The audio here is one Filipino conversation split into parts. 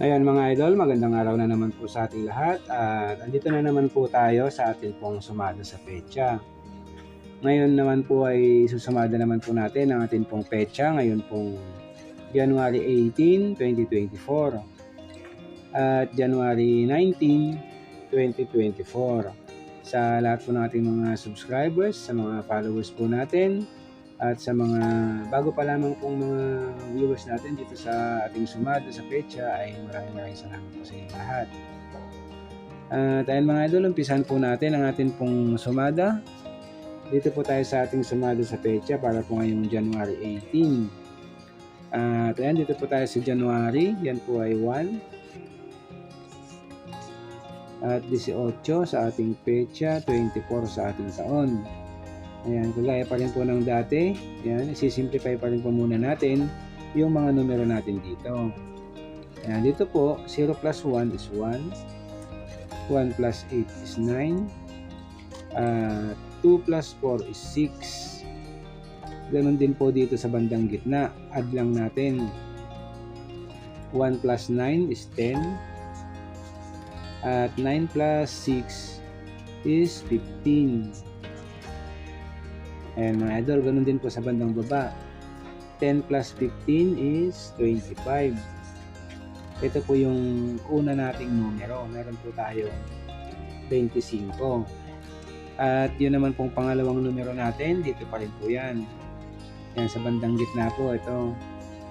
Ngayon mga idol, magandang araw na naman po sa ating lahat at andito na naman po tayo sa ating pong sumada sa pecha. Ngayon naman po ay susumada naman po natin ang ating pong pecha ngayon pong January 18, 2024 at January 19, 2024. Sa lahat po ng ating mga subscribers, sa mga followers po natin, at sa mga bago pa lamang pong mga viewers natin dito sa ating sumada sa pecha ay maraming maraming salamat po sa inyo lahat. At ayun mga idol, umpisahan po natin ang ating pong sumada. Dito po tayo sa ating sumada sa pecha para po ngayong January 18. At ayan, dito po tayo sa January. Yan po ay 1. At 18 sa ating pecha, 24 sa ating taon. Ayan, kagaya pa rin po ng dati. Ayan, isisimplify pa rin po muna natin yung mga numero natin dito. Ayan, dito po, 0 plus 1 is 1. 1 plus 8 is 9. Uh, 2 plus 4 is 6. Ganon din po dito sa bandang gitna. Add lang natin. 1 plus 9 is 10. At 9 plus 6 is 15. Ayan mga idol, ganun din po sa bandang baba. 10 plus 15 is 25. Ito po yung una nating numero. Meron po tayo 25. At yun naman pong pangalawang numero natin, dito pa rin po yan. Yan sa bandang gitna po, ito.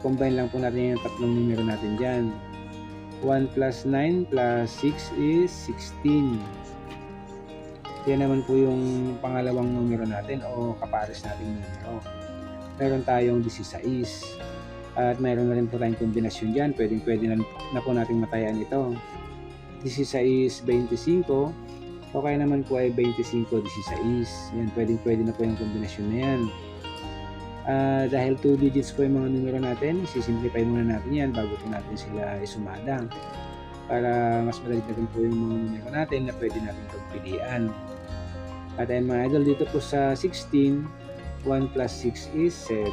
Combine lang po natin yung tatlong numero natin dyan. 1 plus 9 plus 6 is 16. Yan naman po yung pangalawang numero natin o kapares nating numero. Meron tayong 16. At meron na rin po tayong kombinasyon dyan. Pwedeng pwede na, na po nating matayan ito. 16, 25. O kaya naman po ay 25, 16. Yan, pwedeng pwede na po yung kombinasyon na yan. Uh, dahil 2 digits po yung mga numero natin, sisimplify muna natin yan bago po natin sila isumada para mas rin po yung mga numero natin na pwede natin pagpilian. At ayun mga idol, dito po sa 16, 1 plus 6 is 7.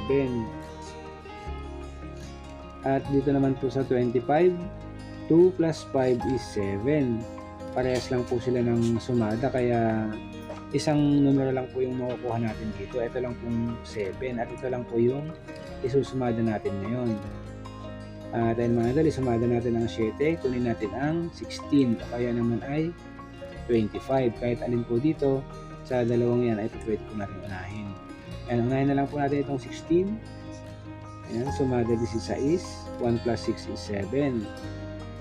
At dito naman po sa 25, 2 plus 5 is 7. Parehas lang po sila ng sumada kaya isang numero lang po yung makukuha natin dito. Ito lang pong 7 at ito lang po yung isusumada natin ngayon. At ayun mga idol, isumada natin ang 7, kunin natin ang 16 kaya naman ay 25. Kahit alin po dito, sa dalawang yan ay pwede po natin unahin. Ayan, unahin na lang po natin itong 16. Ayan, sumada 16. 1 plus 6 is 7.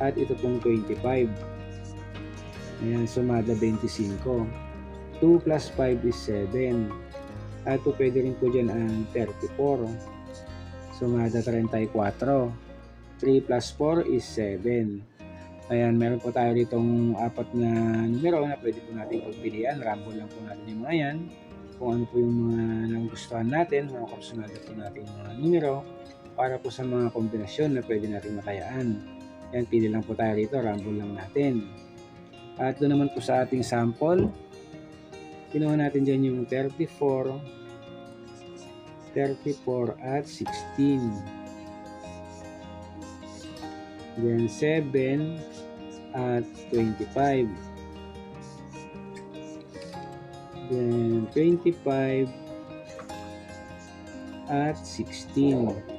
At ito pong 25. Ayan, sumada 25. 2 plus 5 is 7. At po pwede rin po dyan ang 34. Sumada 34. 3 plus 4 is 7. Ayan, meron po tayo ditong apat na numero na pwede po natin pagpilian. Rumble lang po natin yung mga yan. Kung ano po yung mga nagustuhan natin, mga kursunado po natin yung mga numero para po sa mga kombinasyon na pwede natin matayaan. Yan, pili lang po tayo rito, rumble lang natin. At doon naman po sa ating sample, kinuha natin dyan yung 34, 34 at 16. Then 7 at 25. Then 25 at 16.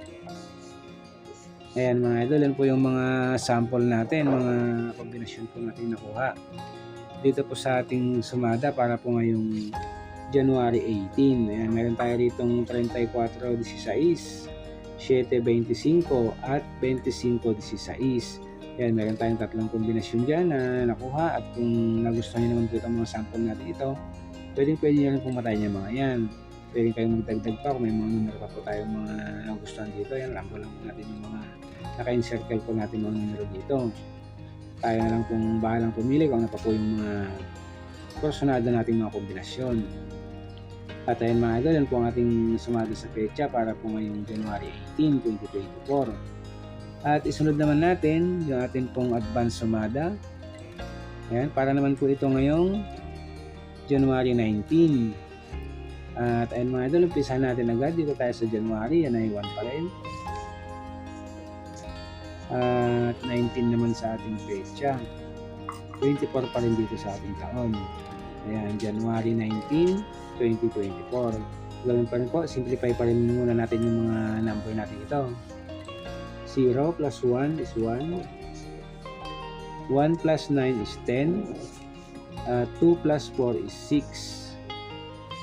Ayan mga idol, yan po yung mga sample natin, mga kombinasyon po natin nakuha. Dito po sa ating sumada para po ngayong January 18. Ayan, meron tayo ditong 34-16. 7.25 at 25.16. Yan, meron tayong tatlong kombinasyon dyan na nakuha at kung nagustuhan nyo naman po itong mga sample natin ito, pwedeng pwede nyo rin pumatay niya mga yan. Pwede kayong magdagdag pa kung may mga numero pa po tayong mga nagustuhan dito. Yan, lambo lang po natin yung mga naka-encircle po natin mga numero dito. Tayo na lang kung bahalang pumili kung ano pa po yung mga personada nating mga kombinasyon. At ayun mga idol, yan po ang ating sumada sa pecha para po ngayong January 18, 2024. At isunod naman natin yung ating pong advance sumada. Ayan, para naman po ito ngayong January 19. At ayun mga idol, umpisa natin agad dito tayo sa January. Yan ay 1 pa rin. At 19 naman sa ating petsa. 24 pa rin dito sa ating taon. Ayan, January 19, 2024. Gawin pa rin po, simplify pa rin muna natin yung mga number natin ito. 0 plus 1 is 1. 1 plus 9 is 10. Uh, 2 plus 4 is 6.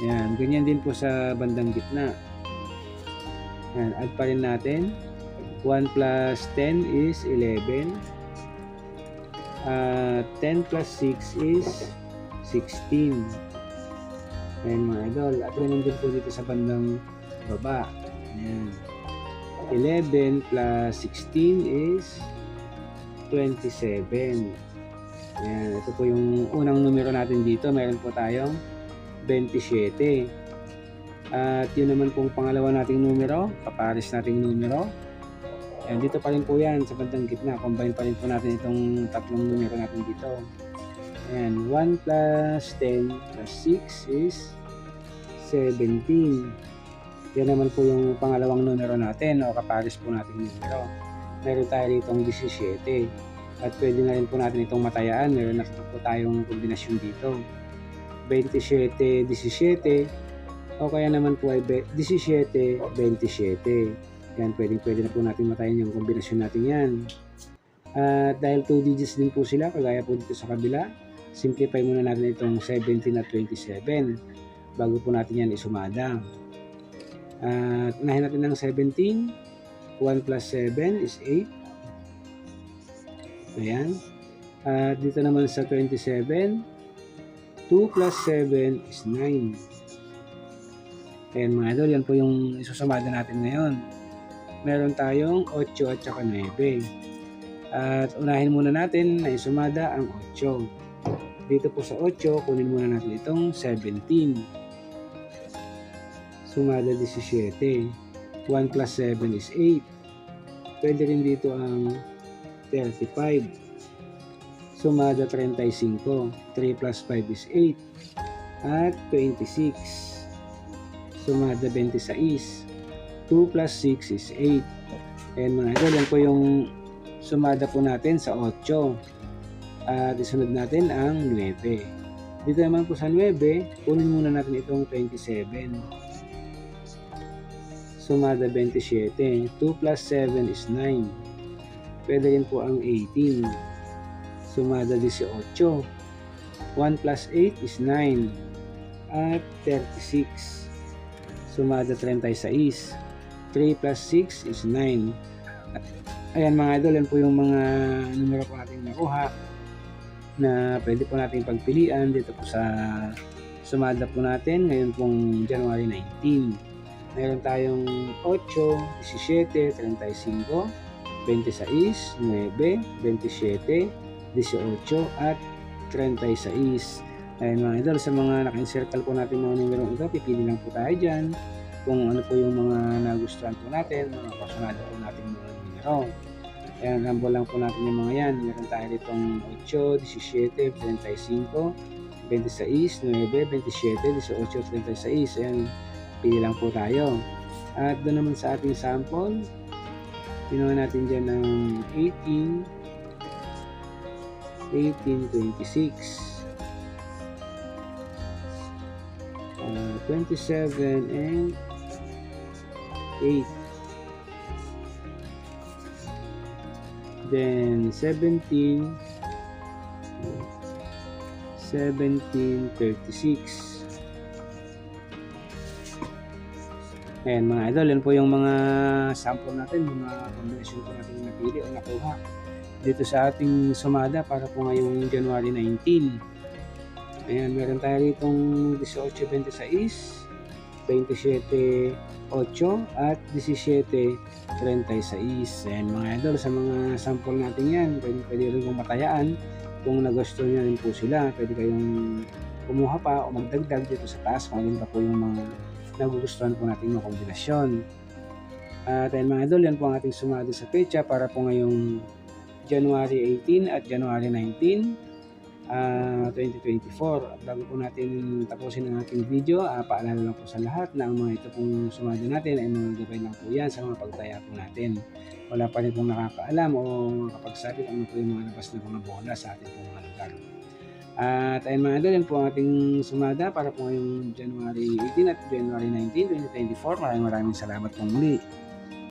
Ayan, ganyan din po sa bandang gitna. Ayan, add pa rin natin. 1 plus 10 is 11. Uh, 10 plus 6 is 16. Ayan mga idol. At ganun din po dito sa bandang baba. Ayan. 11 plus 16 is 27. Ayan. Ito po yung unang numero natin dito. Meron po tayong 27. At yun naman pong pangalawa nating numero. Kapares nating numero. Ayan, dito pa rin po yan sa bandang gitna. Combine pa rin po natin itong tatlong numero natin dito. Ayan, 1 plus 10 plus 6 is 17. Yan naman po yung pangalawang numero natin o kapares po natin numero. Meron tayo rito 17. At pwede na rin po natin itong matayaan. Meron na po tayong kombinasyon dito. 27, 17 o kaya naman po ay 17, 27. Yan, pwede, pwede na po natin matayin yung kombinasyon natin yan. At dahil 2 digits din po sila, kagaya po dito sa kabila, simplify muna natin itong 17 at 27 bago po natin yan isumada. At unahin natin ng 17, 1 plus 7 is 8. Ayan. At dito naman sa 27, 2 plus 7 is 9. Ayan mga idol, yan po yung isusumada natin ngayon meron tayong 8 at saka 9. At unahin muna natin na isumada ang 8. Dito po sa 8, kunin muna natin itong 17. Sumada 17. 1 plus 7 is 8. Pwede rin dito ang 35. Sumada 35. 3 plus 5 is 8. At 26. Sumada 26. 2 plus 6 is 8. Ayan mga idol, yan po yung sumada po natin sa 8. At isunod natin ang 9. Dito naman po sa 9, kunin muna natin itong 27. Sumada 27. 2 plus 7 is 9. Pwede rin po ang 18. Sumada 18. 1 plus 8 is 9. At 36. Sumada 36. 3 plus 6 is 9. Ayan mga idol, yan po yung mga numero po natin nakuha na pwede po natin pagpilian dito po sa sumada po natin ngayon pong January 19. Meron tayong 8, 17, 35, 26, 9, 27, 18 at 36. Ayan mga idol, sa mga naka-encircle po natin mga numero ito, pipili lang po tayo dyan kung ano po yung mga nagustuhan po natin, mga personado po natin mga numero. Ayan, rambo lang po natin yung mga yan. Meron tayo ditong 8, 17, 35, 26, 9, 27, 18, 36. Ayan, pili lang po tayo. At doon naman sa ating sample, pinuha natin dyan ng 18, 18, 26. Uh, 27 and 8 then 17 1736 Ayan mga idol, yan po yung mga sample natin, mga combination po natin napili o nakuha dito sa ating sumada para po ngayong January 19. Ayan, meron tayo ditong 1826, 27 8 at 17.36. Ayan mga idol, sa mga sample natin yan, pwede, pwede rin kong matayaan. Kung nagusto nyo rin po sila, pwede kayong kumuha pa o magdagdag dito sa taas kung alin pa po yung mga nagugustuhan po natin yung kombinasyon. At ayan mga idol, yan po ang ating sumado sa pecha para po ngayong January 18 at January 19 uh, 2024. At bago po natin tapusin ang ating video, uh, paalala lang po sa lahat na ang mga ito pong sumado natin ay mga gabay lang po yan sa mga pagtaya po natin. wala pa rin pong nakakaalam o nakapagsabi kung ano po yung mga labas na mga bola sa ating mga lugar. At ayun mga idol, yan po ang ating sumada para po ngayong January 18 at January 19, 2024. Maraming maraming salamat po muli.